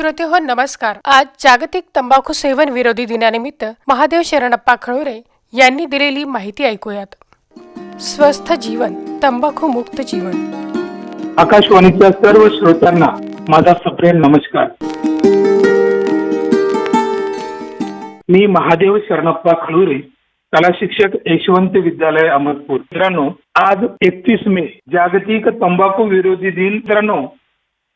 श्रोते हो नमस्कार. आज जागतिक तंबाखू सेवन विरोधी दिनानिमित्त महादेव शरणप्पा खळुरे यांनी दिलेली माहिती ऐकूयात. स्वस्थ जीवन तंबाखू मुक्त जीवन. आकाशवाणीच्या सर्व श्रोत्यांना माझा सप्रेम नमस्कार. मी महादेव शरणप्पा खळुरे कला शिक्षक यशवंत विद्यालय अहमदपूर. मित्रांनो आज एकतीस मे जागतिक तंबाखू विरोधी दिन. मित्रांनो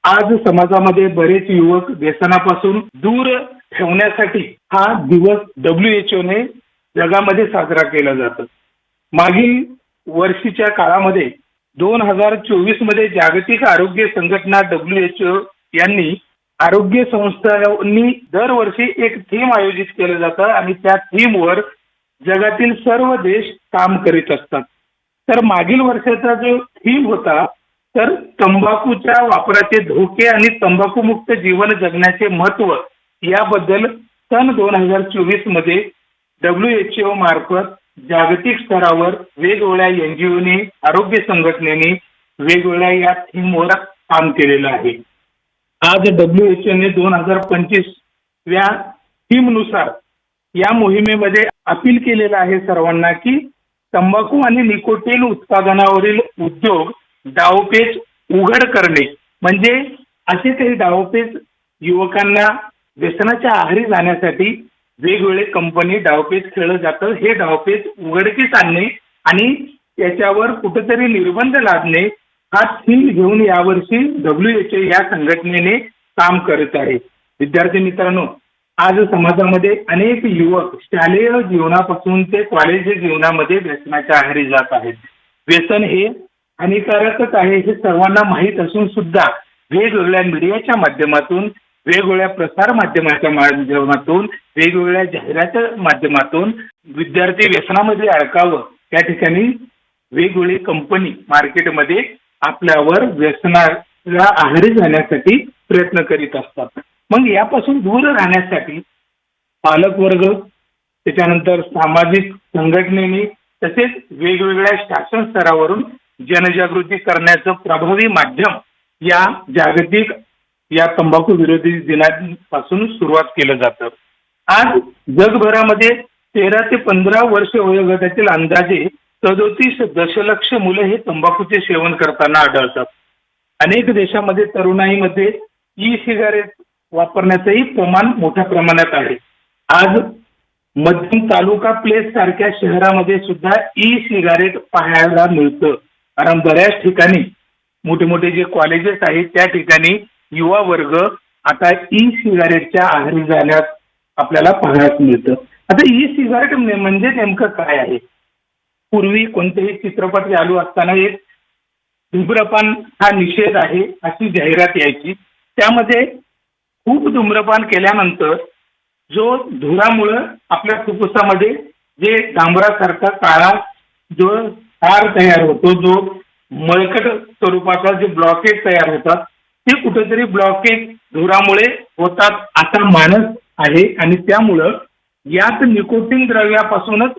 आज समाजामध्ये बरेच युवक व्यसनापासून दूर ठेवण्यासाठी हा दिवस डब्ल्यू एच ने जगामध्ये साजरा केला जातो. मागील वर्षीच्या काळामध्ये दोन हजार चोवीसमध्ये जागतिक आरोग्य संघटना डब्ल्यू एच ओ यांनी आरोग्य संस्थांनी दरवर्षी एक थीम आयोजित केलं जातं आणि त्या थीमवर जगातील सर्व देश काम करीत असतात. तर मागील वर्षाचा जो थीम होता तर तंबाखूच्या वापराचे धोके आणि तंबाखूमुक्त जीवन जगण्याचे महत्त्व याबद्दल सन दोन हजार चोवीसमध्ये डब्ल्यू एच ओ मार्फत जागतिक स्तरावर वेगवेगळ्या एनजीओने आरोग्य संघटनेने वेगवेगळ्या या थीमवर काम केलेलं आहे. आज डब्ल्यू एच ने दोन हजार पंचवीस या थीमनुसार या मोहिमेमध्ये अपील केलेलं आहे सर्वांना की तंबाखू आणि निकोटीन उत्पादनावरील उद्योग डावपेच उघड करणे. म्हणजे असे काही डावपेच युवकांना व्यसनाच्या आहारी जाण्यासाठी वेगवेगळे कंपनी डावपेच खेळलं जातं. हे डावपेच उघडकीस आणणे आणि त्याच्यावर कुठेतरी निर्बंध लादणे हा थीम घेऊन यावर्षी डब्ल्यू एच या संघटनेने काम करत आहे. विद्यार्थी मित्रांनो आज समाजामध्ये अनेक युवक शालेय जीवनापासून ते कॉलेज जीवनामध्ये व्यसनाच्या आहारी जात आहेत. व्यसन हे हानिकारकच आहे हे सर्वांना माहीत असून सुद्धा वेगवेगळ्या मीडियाच्या माध्यमातून वेगवेगळ्या प्रसार माध्यमाच्या माध्यमातून वेगवेगळ्या जाहिरात माध्यमातून विद्यार्थी व्यसनामध्ये अडकावं त्या ठिकाणी वेगवेगळी कंपनी मार्केटमध्ये आपल्यावर व्यसनाला आहारी जाण्यासाठी प्रयत्न करीत असतात. मग यापासून दूर राहण्यासाठी पालकवर्ग त्याच्यानंतर सामाजिक संघटनेने तसेच वेगवेगळ्या शासन स्तरावरून जनजागृती करण्याचं प्रभावी माध्यम या जागतिक या तंबाखू विरोधी दिनापासून सुरुवात केलं जातं. आज जगभरामध्ये तेरा ते पंधरा वर्ष वयोगटातील अंदाजे सदोतीस दशलक्ष मुलं हे तंबाखूचे सेवन करताना आढळतात. अनेक देशामध्ये तरुणाईमध्ये ई सिगारेट वापरण्याचंही प्रमाण मोठ्या प्रमाणात आहे. आज मध्यम तालुका प्लेस सारख्या शहरामध्ये सुद्धा ई सिगारेट पाहायला मिळतं. कारण बऱ्याच ठिकाणी मोठे मोठे जे कॉलेजेस आहेत त्या ठिकाणी युवा वर्ग आता ई सिगारेटच्या आहारी झाल्यास आपल्याला पाहण्यास मिळतं. आता ई सिगारेट म्हणजे, म्हणजे नेमकं काय आहे? पूर्वी कोणतेही चित्रपट चालू असताना एक धूम्रपान हा निषेध आहे अशी जाहिरात यायची. त्यामध्ये खूप धूम्रपान केल्यानंतर जो धुरामुळं आपल्या फुफ्फुसामध्ये जे डांबरासारखा काळा जो तार तयार होतो. जो मळकट स्वरूपाचा जे ब्लॉकेज तयार होतात ते कुठेतरी ब्लॉकेज धुरामुळे होतात असा मानस आहे. आणि त्यामुळं यात निकोटीन द्रव्यापासूनच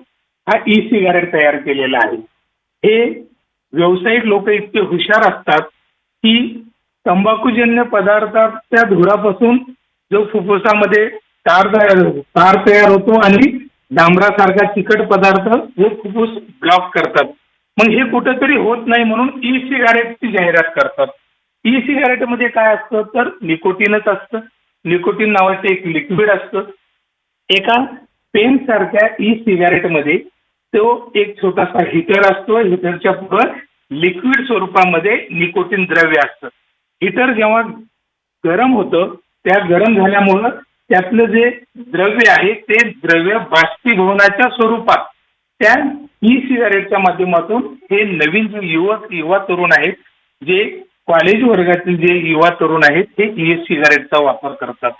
हा ई सिगारेट तयार केलेला आहे. हे व्यावसायिक लोक इतके हुशार असतात की तंबाखूजन्य पदार्थाच्या धुरापासून जो फुफ्फुसामध्ये तार तयार तार तयार होतो आणि डांबरासारखा चिकट पदार्थ हे फुफ्फुस ब्लॉक करतात. मग हे कुठेतरी होत नाही म्हणून ई सिगारेटची जाहिरात करतात. ई सिगारेटमध्ये काय असतं? तर निकोटीनच असतं. निकोटीन नावाचं एक लिक्विड असतं. एका पेन सारख्या ई सिगारेटमध्ये तो एक छोटासा हिटर असतो. हिटरच्या पुढं लिक्विड स्वरूपामध्ये निकोटीन द्रव्य असतं. हिटर जेव्हा गरम होतं त्या गरम झाल्यामुळं त्यातलं जे द्रव्य आहे ते द्रव्य बाष्पीभवनाच्या स्वरूपात त्या ई सिगारेटच्या माध्यमातून हे नवीन जे युवक युवा तरुण आहेत जे कॉलेज वर्गातील जे युवा तरुण आहेत ते ई सिगारेटचा वापर करतात.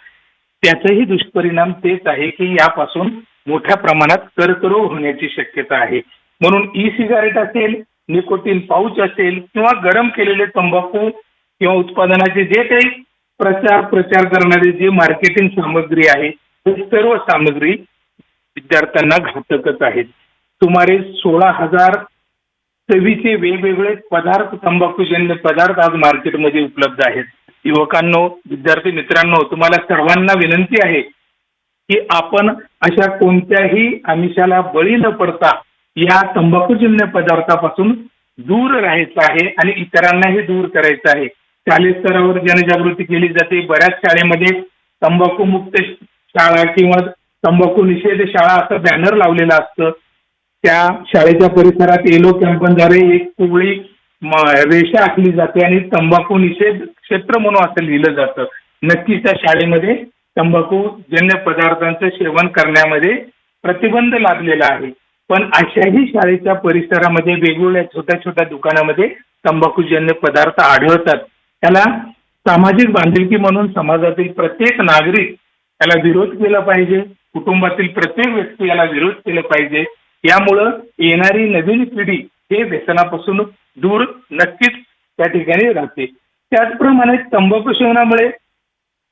त्याचाही दुष्परिणाम तेच आहे की यापासून मोठ्या प्रमाणात कर्करोग होण्याची शक्यता आहे. म्हणून ई सिगारेट असेल निकोटीन पाऊच असेल किंवा गरम केलेले तंबाखू किंवा उत्पादनाचे जे काही प्रचार प्रचार करणारे जे मार्केटिंग सामग्री आहे ते सर्व सामग्री विद्यार्थ्यांना घातकच आहेत. सुमारे सोळा हजार चवीचे वेगवेगळे पदार्थ तंबाखूजन्य पदार्थ आज मार्केटमध्ये उपलब्ध आहेत. युवकांनो विद्यार्थी मित्रांनो तुम्हाला सर्वांना विनंती आहे की आपण अशा कोणत्याही आमिषाला बळी न पडता या तंबाखूजन्य पदार्थापासून दूर राहायचं आहे आणि इतरांनाही दूर करायचं आहे. शालेय स्तरावर जनजागृती केली जाते. बऱ्याच शाळेमध्ये तंबाखू मुक्त शाळा किंवा तंबाखू निषेध शाळा असं बॅनर लावलेलं असतं. त्या शाळेच्या परिसरात येलो कॅम्पनद्वारे एक पिवळी रेषा आखली जाते आणि तंबाखू निषेध क्षेत्र म्हणून असं लिहिलं जातं. नक्कीच त्या शाळेमध्ये तंबाखू जन्य पदार्थांचं सेवन करण्यामध्ये प्रतिबंध लादलेला आहे. पण अशाही शाळेच्या परिसरामध्ये वेगवेगळ्या छोट्या छोट्या दुकानामध्ये तंबाखूजन्य पदार्थ आढळतात. त्याला सामाजिक बांधिलकी म्हणून समाजातील प्रत्येक नागरिक याला विरोध केला पाहिजे. कुटुंबातील प्रत्येक व्यक्ती याला विरोध केला पाहिजे. यामुळं येणारी नवीन पिढी हे व्यसनापासून दूर नक्कीच त्या ठिकाणी राहते. त्याचप्रमाणे तंबाखू सेवनामुळे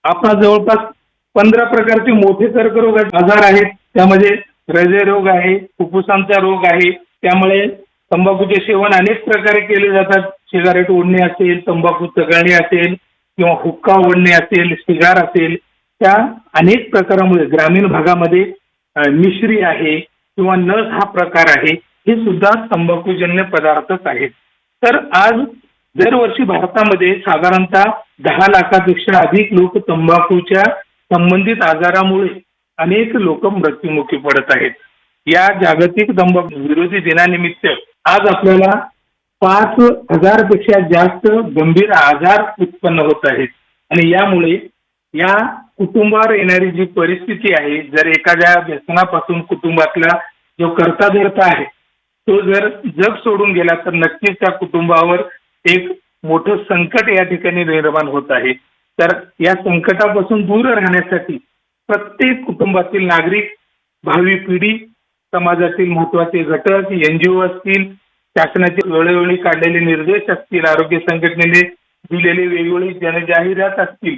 आपला जवळपास पंधरा प्रकारचे मोठे कर्करोग आजार आहेत. त्यामध्ये हृदयरोग आहे फुफ्फुसांचा रोग आहे. त्यामुळे तंबाखूचे सेवन अनेक प्रकारे केले जातात. सिगारेट ओढणे असेल तंबाखू चगळणे असेल किंवा हुक्का ओढणे असेल सिगार असेल. त्या अनेक प्रकारामुळे ग्रामीण भागामध्ये मिश्री आहे. किंवा नस हा प्रकार आहे हे सुद्धा तंबाखूजन्य पदार्थच आहेत. तर आज दरवर्षी भारतामध्ये साधारणतः दहा लाखापेक्षा अधिक लोक तंबाखूच्या संबंधित आजारामुळे अनेक लोक मृत्युमुखी पडत आहेत. या जागतिक तंबाखू विरोधी दिनानिमित्त आज आपल्याला पाच हजारपेक्षा जास्त गंभीर आजार उत्पन्न होत आहेत. आणि यामुळे या कुटुंबावर येणारी जी परिस्थिती आहे जर एखाद्या व्यसनापासून कुटुंबातला जो करता धरता आहे तो जर जग सोडून गेला तर नक्कीच त्या कुटुंबावर एक मोठं संकट या ठिकाणी निर्माण होत आहे. तर या संकटापासून दूर राहण्यासाठी प्रत्येक कुटुंबातील नागरिक भावी पिढी समाजातील महत्त्वाचे घटक एनजीओ असतील शासनाचे वेळोवेळी काढलेले निर्देश असतील आरोग्य संघटनेने दिलेले वेगवेगळे जनजाहिरात असतील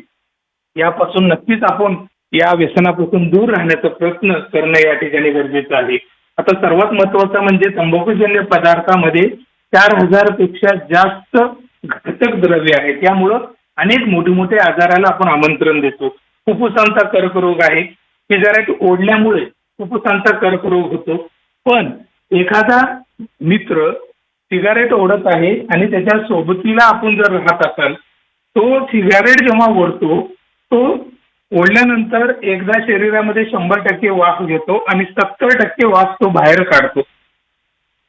यापासून नक्कीच आपण या व्यसनापासून दूर राहण्याचा प्रयत्न करणं या ठिकाणी गरजेचं आहे. आता सर्वात महत्वाचं म्हणजे तंबाखूजन्य पदार्थामध्ये चार हजारपेक्षा जास्त घटक द्रव्य आहेत. त्यामुळं अनेक मोठे मोठे आजाराला आपण आमंत्रण देतो. फुफ्फुसांचा कर्करोग आहे. सिगारेट ओढल्यामुळे फुफ्फुसांचा कर्करोग होतो. पण एखादा मित्र सिगारेट ओढत आहे आणि त्याच्या सोबतीला आपण जर राहत असाल तो सिगारेट जेव्हा ओढतो तो ओढल्यानंतर एकदा शरीरामध्ये शंभर टक्के वाफ घेतो आणि सत्तर टक्के वाफ तो बाहेर काढतो.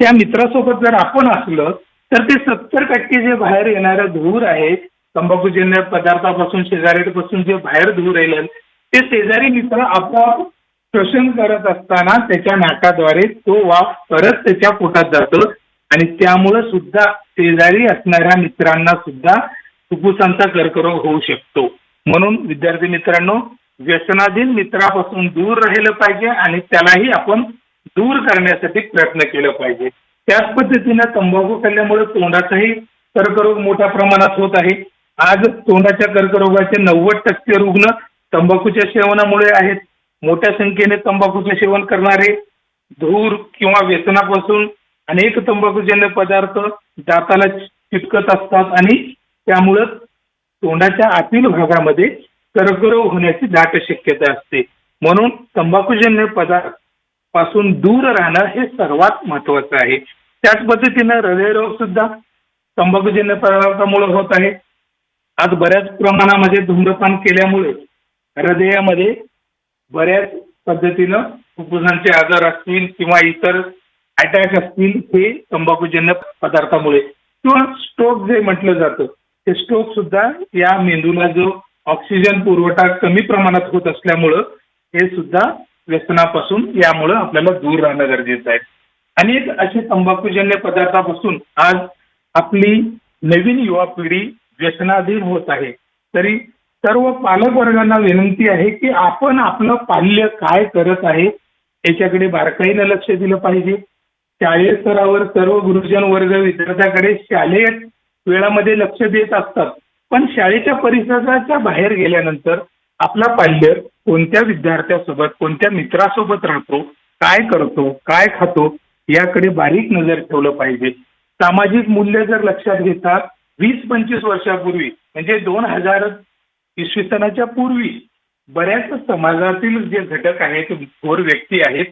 त्या मित्रासोबत जर आपण असलं तर ते सत्तर टक्के जे बाहेर येणारं धूर आहे तंबाखूजन्य पदार्थापासून शेजाऱ्यापासून जे बाहेर धूर येईल ते शेजारी मित्र आपोआप श्वसन करत असताना त्याच्या नाकाद्वारे तो वाफ परत त्याच्या पोटात जातो आणि त्यामुळं सुद्धा शेजारी असणाऱ्या मित्रांना सुद्धा फुफ्फुसांचा कर्करोग होऊ शकतो. म्हणून विद्यार्थी मित्रांनो व्यसनाधीन मित्रापासून दूर राहिलं पाहिजे आणि त्यालाही आपण दूर करण्यासाठी प्रयत्न केला पाहिजे. त्याच पद्धतीनं तंबाखू खाल्ल्यामुळे तोंडाचाही कर्करोग मोठ्या प्रमाणात होत आहे. आज तोंडाच्या कर्करोगाचे नव्वद टक्के रुग्ण तंबाखूच्या सेवनामुळे आहेत. मोठ्या संख्येने तंबाखूचे सेवन करणारे धूर किंवा व्यसनापासून अनेक तंबाखूजन्य पदार्थ दाताला चिटकत असतात आणि त्यामुळं तोंडाच्या आतील भागामध्ये कर्करोग होण्याची दाट शक्यता असते. म्हणून तंबाखूजन्य पदार्थपासून दूर राहणं हे सर्वात महत्वाचं आहे. त्याच पद्धतीनं हृदयरोग सुद्धा तंबाखूजन्य पदार्थामुळे होत आहे. आज बऱ्याच प्रमाणामध्ये धूम्रपान केल्यामुळे हृदयामध्ये बऱ्याच पद्धतीनं फुफ्फुसांचे आजार असतील किंवा इतर अटॅक असतील हे तंबाखूजन्य पदार्थामुळे किंवा स्ट्रोक जे म्हटलं जातं ते स्ट्रोक सुद्धा या मेंदूला जो ऑक्सिजन पुरवठा कमी प्रमाणात होत असल्यामुळं हे सुद्धा व्यसनापासून यामुळं आपल्याला दूर राहणं गरजेचं आहे. अनेक असे तंबाखूजन्य पदार्थापासून आज आपली नवीन युवा पिढी व्यसनाधीन होत आहे. तरी सर्व पालक वर्गांना विनंती आहे की आपण आपलं पाल्य काय करत आहे याच्याकडे बारकाईनं लक्ष दिलं पाहिजे. शालेय स्तरावर सर्व गुरुजन वर्ग विद्यार्थ्याकडे शालेय वेळामध्ये लक्ष देत असतात. पण शाळेच्या परिसराच्या बाहेर गेल्यानंतर आपला पाल्य कोणत्या विद्यार्थ्यासोबत कोणत्या मित्रासोबत राहतो काय करतो काय खातो याकडे बारीक नजर ठेवलं पाहिजे. सामाजिक मूल्य जर लक्षात घेता वीस पंचवीस वर्षापूर्वी म्हणजे दोन हजार इसवी सनाच्या पूर्वी बऱ्याच समाजातील जे घटक आहेत थोर व्यक्ती आहेत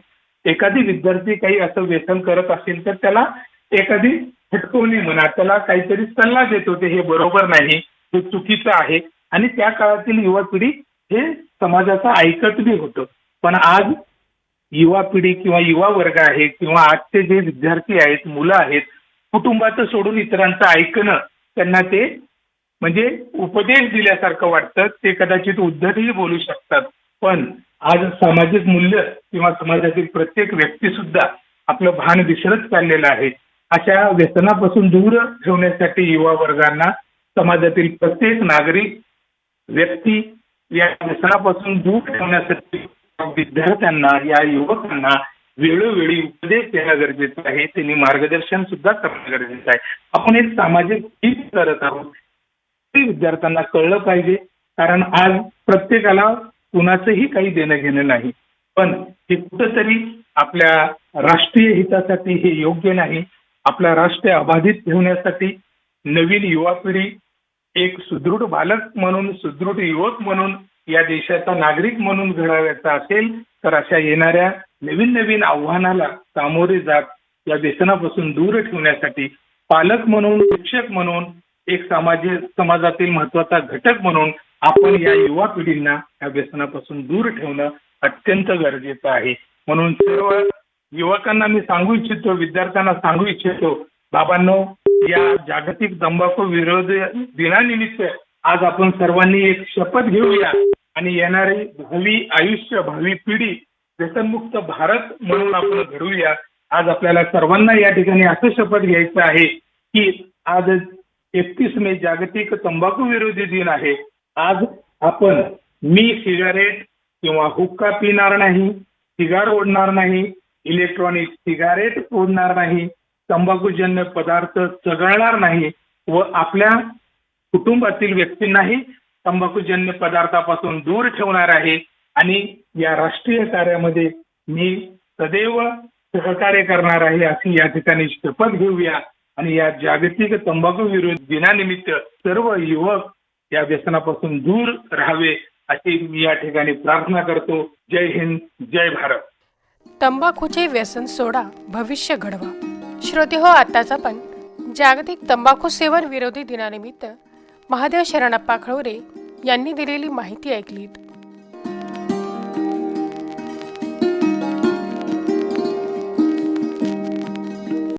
एखादी विद्यार्थी काही असं व्यसन करत असेल तर त्याला एखादी हटकवणी म्हणा. त्याला काहीतरी सल्ला देत होते हे बरोबर नाही. हे चुकीचं आहे. आणि त्या काळातील युवा पिढी हे समाजाचं ऐकत बी होतं. पण आज युवा पिढी किंवा युवा वर्ग आहे किंवा आजचे जे विद्यार्थी आहेत मुलं आहेत कुटुंबाचं सोडून इतरांचं ऐकणं त्यांना ते म्हणजे उपदेश दिल्यासारखं वाटतं. ते कदाचित उद्धटही बोलू शकतात. पण आज सामाजिक मूल्य किंवा समाजातील प्रत्येक व्यक्ती सुद्धा आपलं भान विसरत चाललेलं आहे. अशा व्यसनापासून दूर ठेवण्यासाठी युवा वर्गांना समाजातील प्रत्येक नागरिक व्यक्ती या व्यसनापासून दूर ठेवण्यासाठी विद्यार्थ्यांना या युवकांना वेळोवेळी उपदेश देणं गरजेचं आहे. त्यांनी मार्गदर्शन सुद्धा करणं गरजेचं आहे. आपण एक सामाजिक हित करत आहोत. ते विद्यार्थ्यांना कळलं पाहिजे. कारण आज प्रत्येकाला कुणाचंही काही देणं घेणं नाही. पण हे कुठंतरी आपल्या राष्ट्रीय हितासाठी हे योग्य नाही. आपला राष्ट्र अबाधित ठेवण्यासाठी नवीन युवा पिढी एक सुदृढ बालक म्हणून सुदृढ युवक म्हणून या देशाचा नागरिक म्हणून घडाव्याचा असेल तर अशा येणाऱ्या नवीन नवीन आव्हानाला सामोरे जात या व्यसनापासून दूर ठेवण्यासाठी पालक म्हणून शिक्षक म्हणून एक समाज समाजातील महत्त्वाचा घटक म्हणून आपण या युवा पिढींना या व्यसनापासून दूर ठेवणं अत्यंत गरजेचं आहे. म्हणून सर्व युवकांना मी सांगू इच्छितो विद्यार्थ्यांना सांगू इच्छितो बाबांनो या जागतिक तंबाखू विरोध दिनानिमित्त आज आपण सर्वांनी एक शपथ घेऊया आणि येणारे भावी आयुष्य भावी पिढी व्यसनमुक्त भारत म्हणून आपण घडवूया. आज आपल्याला सर्वांना या ठिकाणी असं शपथ घ्यायचं आहे की आज एकतीस मे जागतिक तंबाखू विरोधी दिन आहे. आज आपण मी सिगारेट किंवा हुक्का पिणार नाही सिगार ओढणार नाही इलेक्ट्रॉनिक सिगारेट ओढणार नाही तंबाखूजन्य पदार्थ चघळणार नाही व आपल्या कुटुंबातील व्यक्तींनाही तंबाखूजन्य पदार्थापासून दूर ठेवणार आहे. आणि या राष्ट्रीय कार्यामध्ये मी सदैव सहकार्य करणार आहे अशी या ठिकाणी शपथ घेऊया. आणि या जागतिक तंबाखू विरोधी दिनानिमित्त सर्व युवक या व्यसनापासून दूर राहावे अशी मी या ठिकाणी प्रार्थना करतो. जय हिंद जय भारत. तंबाखूचे व्यसन सोडा भविष्य घडवा. श्रोते हो आताच आपण जागतिक तंबाखू सेवन विरोधी दिनानिमित्त महादेव शरणप्पा खळोरे यांनी दिलेली माहिती ऐकलीत.